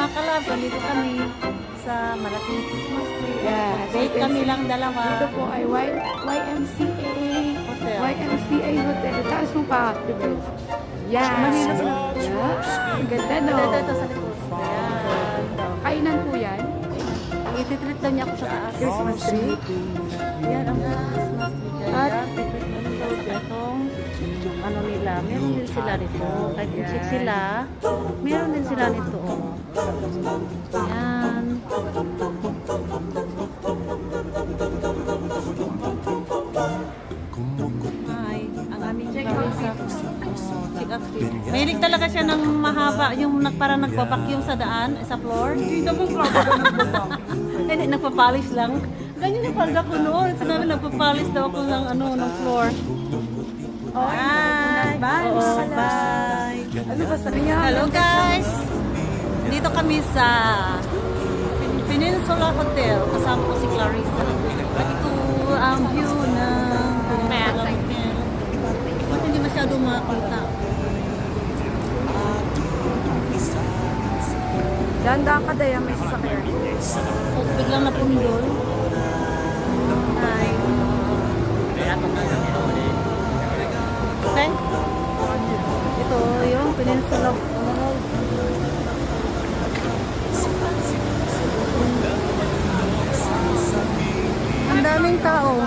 mga kalab, dito kami sa malaking Christmas tree. Yeah, Date kami lang dalawa. Dito po ay y YMCA. Hotel. YMCA Hotel. Taas mo pa. Yan. Manila sa Yeah. Ang ganda no. Ito, ito sa likod. Ayan. Kainan po yan. Ititreat lang niya ako sa taas. Christmas tree. Yan ang Christmas tree. At- nila, meron din sila nito. Kahit music sila, meron din sila nito. oh. Yan. Hi, ang aming Clarissa. Oh, check fee. Mahilig talaga siya ng mahaba, yung nag, parang nagbabakyong sa daan, sa floor. Hindi naman Hindi, nagpapalis lang. Ganyan yung palda ko noon. Sinabi nagpapalis daw ako ng, ano, ng floor. Bye! Bye. Oo, bye! Ano ba sabi niya? Hello guys! Dito kami sa Pen- Peninsula Hotel. Kasama ko si Clarissa. Ito ang view ng Peninsula Hotel. Ba't hindi masyado makita? Dahan-dahan ka daya may sasakyan. Tapos biglang napundol. Hi. Okay? Peninsula. Ang daming tao.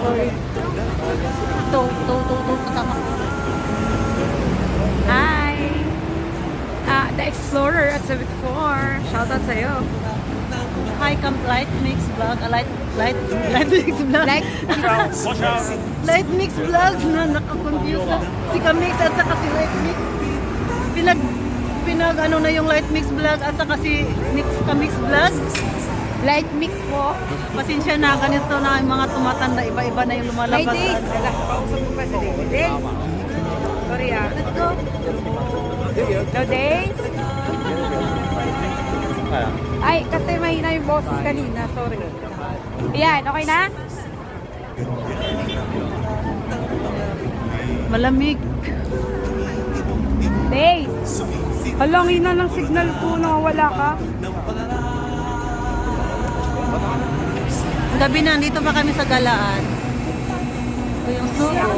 Sorry. Ito, ito, ito, ito, kasama ko. Hi! Ah, The Explorer at 74. Shoutout sa'yo. Hi, Camp Light Mix Vlog. Ah, light, light, light Mix Vlog. Like, Light Mix Vlog na nakakonfuse na. Si Kamix at saka si Light Mix. Pinag, pinag ano na yung Light Mix Vlog at saka si Mix Kamix Vlog. Light mix po. Pasensya na, ganito na yung mga tumatanda. Iba-iba na yung lumalabas. Ala, pausap mo pa si David. Sorry ah. Let's go. No days? Ay, kasi mahina yung boses kanina. Sorry. Ayan, okay na? Malamig. Days. Halang hina ng signal ko na wala ka. Gabi na, dito pa kami sa galaan. Ito yung sugo.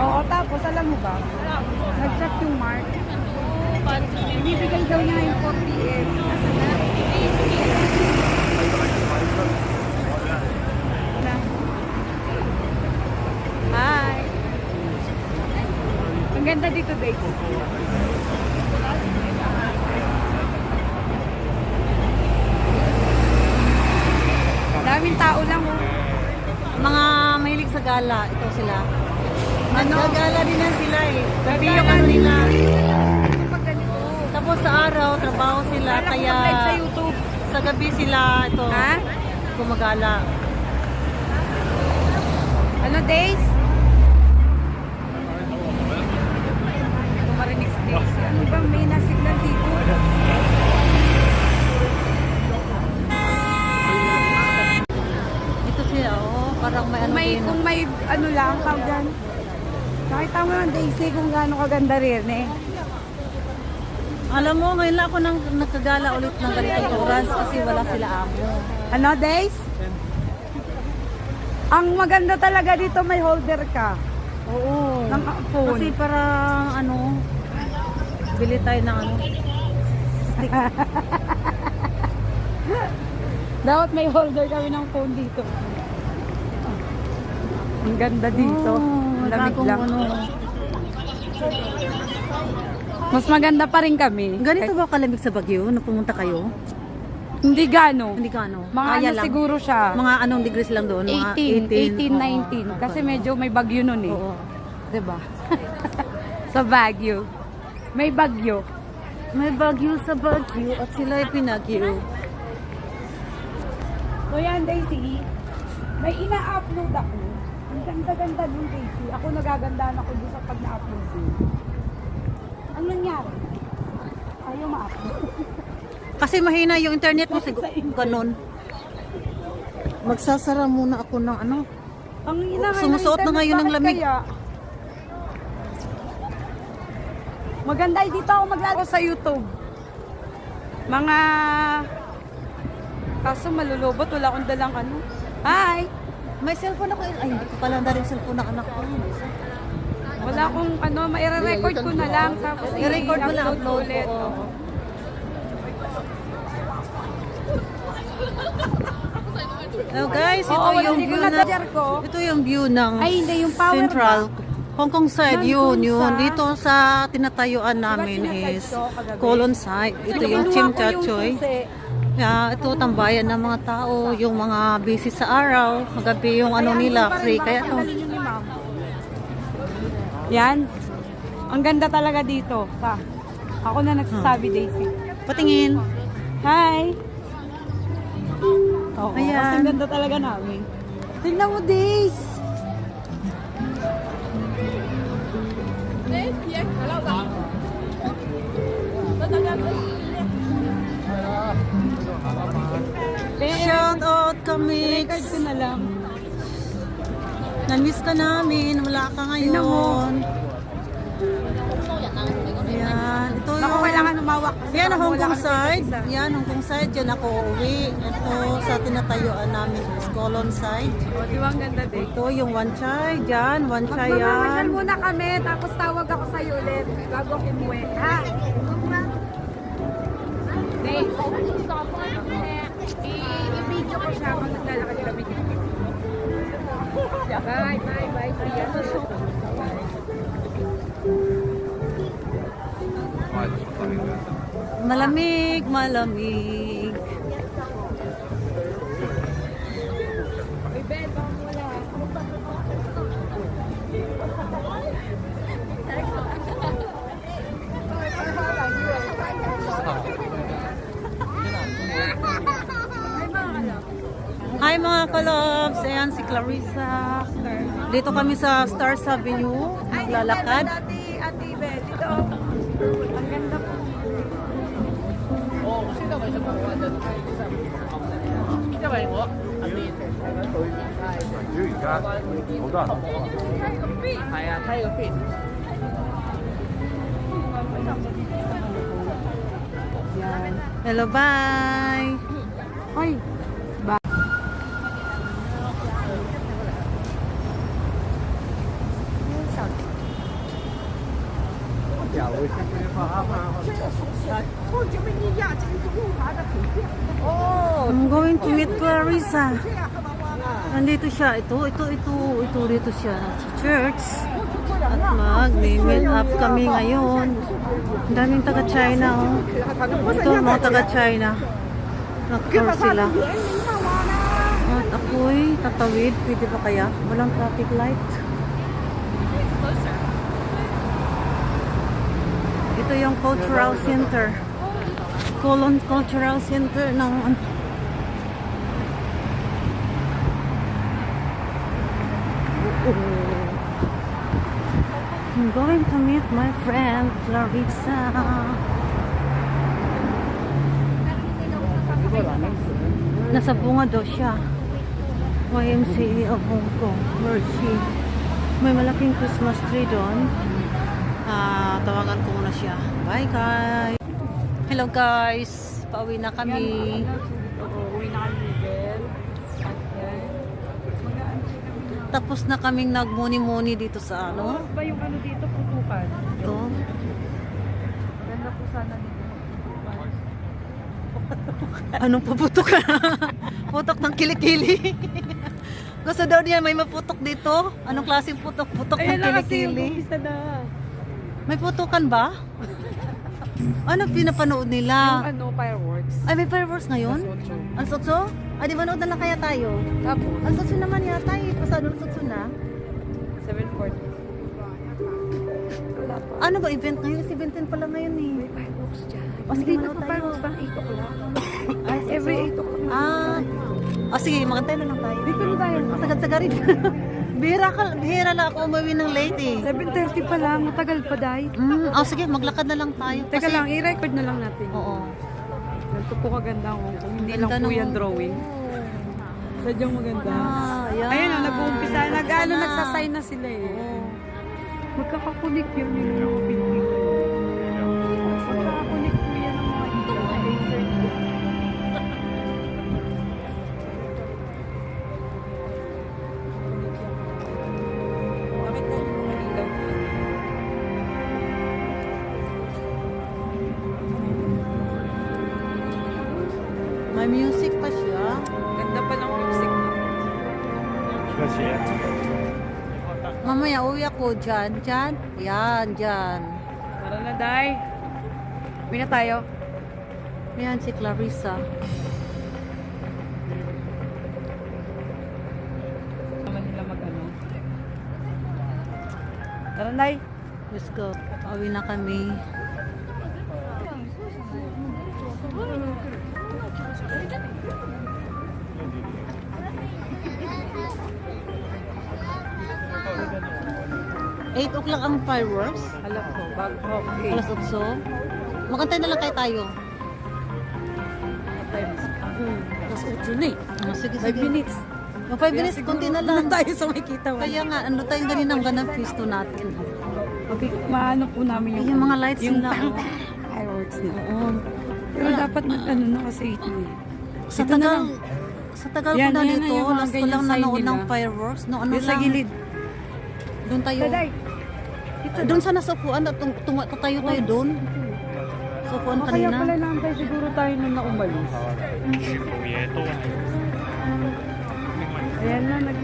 Oo, tapos alam mo ba? Nag-check yung mark. Ibibigay daw niya yung 48. Nasa na? Na. Hi! Ang ganda dito, Dave. Daming tao lang, oh. Mga mahilig sa gala, ito sila. Nagagala din yan sila eh. Gabi yung ano nila. Tapos sa araw, trabaho sila. Kaya sa YouTube. sa gabi sila ito Ha? gumagala. Ano days? Marinig si Daisy. Ano ba may nasignal dito? Ito sila, oh. Parang may ano may, din. kung may ano lang, tawag dyan. Nakita mo ng Daisy kung gaano kaganda rin eh. Alam mo, ngayon lang ako nang nagkagala ulit ng ganitong oras kasi wala sila amo. Ano Days? Ang maganda talaga dito may holder ka. Oo. Ng phone. Kasi parang ano, bili tayo ng ano. Stick. Dapat may holder kami ng phone dito. Ang ganda dito. Oh, lamig lang. Ano. Mas maganda pa rin kami. Ganito ba kalamig sa Baguio na pumunta kayo? Hindi gano. Hindi ka ano? Mga Kaya ano lang. siguro siya. Mga anong degrees lang doon? Mga 18, 18, 19. Oo, Kasi medyo may bagyo nun eh. Oo. 'Di ba? Sa Baguio. May bagyo. May bagyo sa bagyo at sila ay pinagyo. So yan, Daisy. May ina-upload ako. Ang ganda-ganda nung Daisy. Ako nagagandaan ako doon sa pag na-upload ko. Ang nangyari? Ayaw ma-upload. Kasi mahina yung internet mo siguro. Ganun. Magsasara muna ako ng ano. Ang ina Sumusuot na ngayon ng lamig. kaya? Maganda dito ako maglalaro sa YouTube. Mga... Kaso malulobot, wala akong dalang ano. Hi! May cellphone ako. Ay, hindi ko pala na rin cellphone ng anak ko. Wala akong ano, maire-record ko na lang. Tapos I-record mo lang, upload ulit. Oo. Oh, guys, ito Oo, yung hindi ko view na na, ko. ito yung view ng Ay, hindi, yung power Central Hong Kong side yun, yun. sa- Dito sa tinatayuan namin sinaside is? Colon side. Ito yung Kinuha Chim ko yung Chachoy. susi. Yeah, ito tambayan ng mga tao, yung mga busy sa araw, magabi yung ano nila, pa free. Kaya to. Yan. Ang ganda talaga dito. Sa, ako na nagsasabi, Daisy. patingin. Hi! Oo, Ayan. ang ganda talaga namin. Tingnan mo, Days! Shout out kami. Record ko na lang. Na-miss ka namin, wala ka ngayon. Ayan, ito yung... kailangan umawak. Yan Hong Kong side. Yan, Hong Kong side. Yan ako uwi. Ito sa tinatayuan namin Colon side. O, di ba ang ganda, Days? Ito yung One Chai. Yan, One Chai yan. Magmamasyal muna kami, tapos tawag ako sa'yo ulit bago ako umuwi. Ha? Days, i-video ko siya kung naglalakad kami. Bye, bye, bye. Malamig, malamig. Uy, Ben, baka wala. Hi mga kalobs! Ayan si Clarissa. Dito kami sa Stars Avenue. Maglalakad. Ate, ate, Ben, dito. Ang ganda po. Hello, bye! Ay, ba? I'm going to meet Clarissa. Nandito siya. Ito, ito, ito. Ito, dito siya. Sa church. At mag-meet up kami ngayon. Ang daming taga-China, oh. Ito, mga taga-China. Nag-tour sila. At ako'y tatawid. Pwede ba kaya? Walang traffic light. Ito yung cultural center. Colon Cultural Center ng I'm going to meet my friend Clarissa. Nasa bunga daw siya. YMCA of Hong Kong. She? May malaking Christmas tree doon. Ah, tawagan ko muna siya. Bye guys! Hello guys! Pauwi na kami. Oo, uwi na kami. Tapos na kaming nagmuni-muni dito sa ano. Oras ba yung ano dito, putukan? Ito. Ganda po sana dito. Anong paputok ka? putok ng kilikili. Gusto daw niya may maputok dito. Anong klaseng putok? Putok ng Ayun na kasi yung kilikili. na. May putukan ba? Ano pinapanood Yung nila? ano, fireworks. Ay, may fireworks ngayon? Alas 8? Ay, di ba nood na lang kaya tayo? Tapos, Alas 8 naman yata eh. Pasado alas 8 na. 740. Wala pa. Ano ba event ngayon? Si 17 pala ngayon eh. May fireworks dyan. O sige, Hindi manood pa tayo. pa 8 o'clock. Ay, Every 8 o'clock. Ah. O sige, magantay na lang tayo. Dito na tayo. Sagad-saga rin. bihira, ka, bihira lang ako umuwi ng late eh. 7.30 pa lang. Matagal pa, Day. Mm, oh, sige, maglakad na lang tayo. Teka Kasi- lang, i-record na lang natin. Oo. Ganito po kaganda ang Hong Kong. Hindi lang po yan drawing. Sadyang maganda. Ah, yan. Ayan o, nag-uumpisa. Nag-ano, na. nagsasign na sila eh. Oo. Magkakakunik yun yung mga May music pa siya. Ganda pa ng music na. Mamaya uwi ako dyan. Dyan? Yan, dyan. Tara na, Day. Uwi na tayo. Yan si Clarissa. Naman nila mag-ano. Tara, Day. Let's go. Pauwi na kami. Eight o'clock ang fireworks. Alam ko, bago ko. Okay. Alas 8. Magantay na lang kayo tayo. Alas 8 na eh. Ah, sige, 5 sige. minutes. Yung 5 minutes, konti na lang. tayo sa may kita. Kaya nga, ano tayong ganinang ganang pisto natin. Okay, maano po namin yung, Yung mga lights yung nila. oh. fireworks nila. Oo. Pero dapat ano na kasi 8 na eh. Sa tagal, lang. sa tagal ko na dito, yung last ko lang nanood ng fireworks. No, ano Yung sa lang. gilid. Doon tayo. Taday. Dito, doon sa nasupuan, tung, tung, tatayo tayo doon. O kaya kanina. pala lang tayo siguro tayo nung naumalis. Ayan na, nag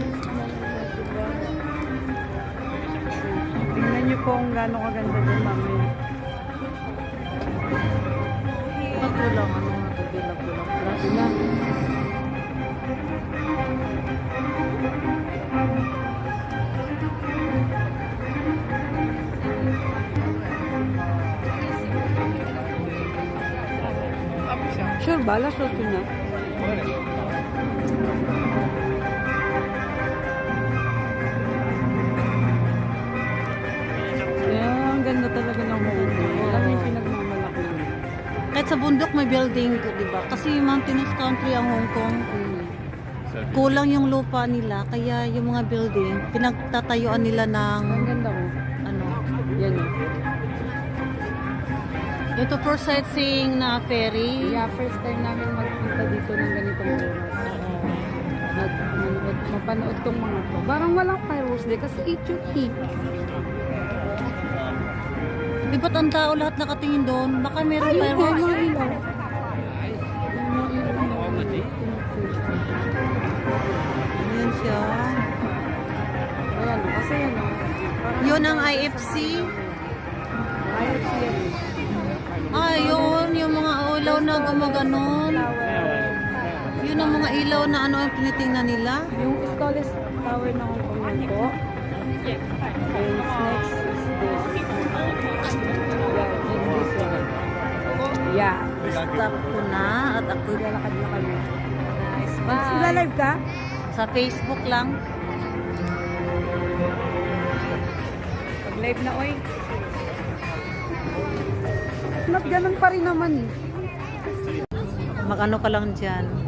Tingnan niyo kung gaano kaganda dyan mamaya. Pagkulang, ano nga ito, bilang-bilang. Grabe na. Sure ba? Alas 8 na. Yeah, ang ganda talaga ng Kong. Alam yung pinagmamalaki. Kahit sa bundok may building, di ba? Kasi mountainous country ang Hong Kong. Kulang yung lupa nila, kaya yung mga building, pinagtatayuan nila ng, ito for sightseeing na ferry. Yeah, first time namin magpunta dito ng ganitong oras. Mag, manood, mapanood tong mga to. Parang walang fireworks day kasi 8 yun eh. Di ba't ang tao lahat nakatingin doon? Baka meron Ayun, fireworks. mga ilaw. Ayan siya. Ayan, kasi yan o. Parang- Yun ang IFC. IFC yan. Ah, yun. Yung mga ilaw na gumaganon. Yun ang mga ilaw na ano ang tinitingnan nila. Yung Scarlet Tower na Hong Kong po. And next is this. Yeah, this one. Yeah. Stop ko na at ako Lalakad na kami. Nice. Sila Bye. live ka? Sa Facebook lang. Pag live na, oy. Not ganun pa rin naman eh. Mag-ano ka lang dyan.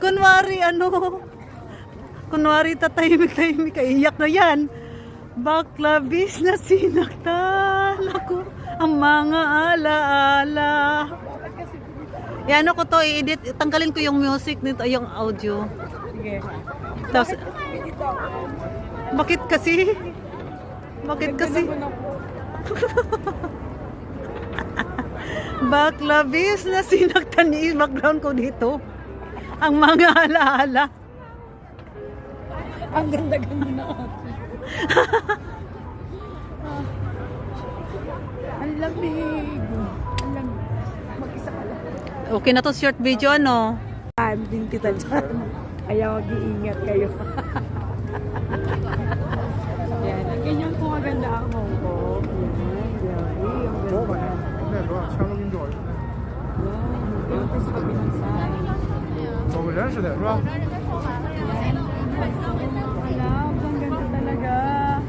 Kunwari ano. Kunwari tatahimik-tahimik. Iyak na yan. Baklabis na sinaktan ako ang mga alaala. Yan ano ko to i-edit. Tanggalin ko yung music nito, yung audio. Sige. Tapos. Bakit kasi? Bakit kasi? Baklabis na sinaktan ni background ko dito. Ang mga alaala. Ang ganda-ganda na ako. Ang lamig. Ang lamig. Mag-isa ka lang. Okay na to short video ano? Time din kita dyan. Kaya mag-iingat kayo. Ganun siya, di ba?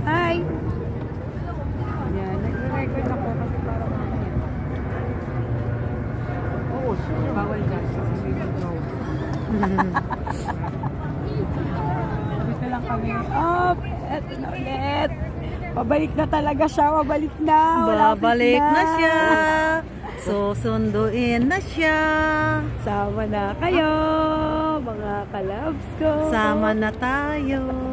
Hi! Yan, nagre-record ako kasi para mamaya. Oo, bawal dyan. Kasi lang kami. Oh, eto na ulit. Pabalik na talaga siya, pabalik na. Babalik na. na siya. Susunduin na siya. Sama na kayo mga kalabs ko. Sama na tayo.